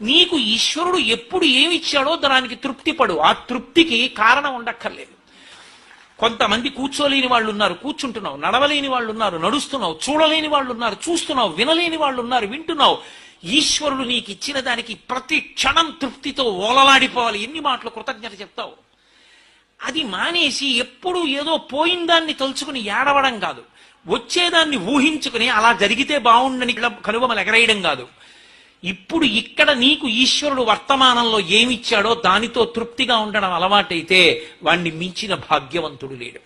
నీకు ఈశ్వరుడు ఎప్పుడు ఏమిచ్చాడో దానికి తృప్తి పడు ఆ తృప్తికి కారణం ఉండక్కర్లేదు. కొంతమంది కూర్చోలేని వాళ్ళు ఉన్నారు కూర్చుంటున్నావు నడవలేని వాళ్ళు ఉన్నారు నడుస్తున్నావు చూడలేని వాళ్ళు ఉన్నారు చూస్తున్నావు వినలేని వాళ్ళు ఉన్నారు వింటున్నావు. ఈశ్వరుడు నీకు ఇచ్చిన దానికి ప్రతి క్షణం తృప్తితో ఓలలాడిపోవాలి. ఎన్ని మాటలు కృతజ్ఞత చెప్తావు? అది మానేసి ఎప్పుడు ఏదో పోయిన దాన్ని తలుచుకుని ఏడవడం కాదు. వచ్చేదాన్ని ఊహించుకుని అలా జరిగితే బాగుండని కల- ఎగరేయడం కాదు. ఇప్పుడు ఇక్కడ నీకు ఈశ్వరుడు వర్తమానంలో ఏమిచ్చాడో దానితో తృప్తిగా ఉండడం అలవాటైతే వాణ్ణి మించిన భాగ్యవంతుడు లేడు.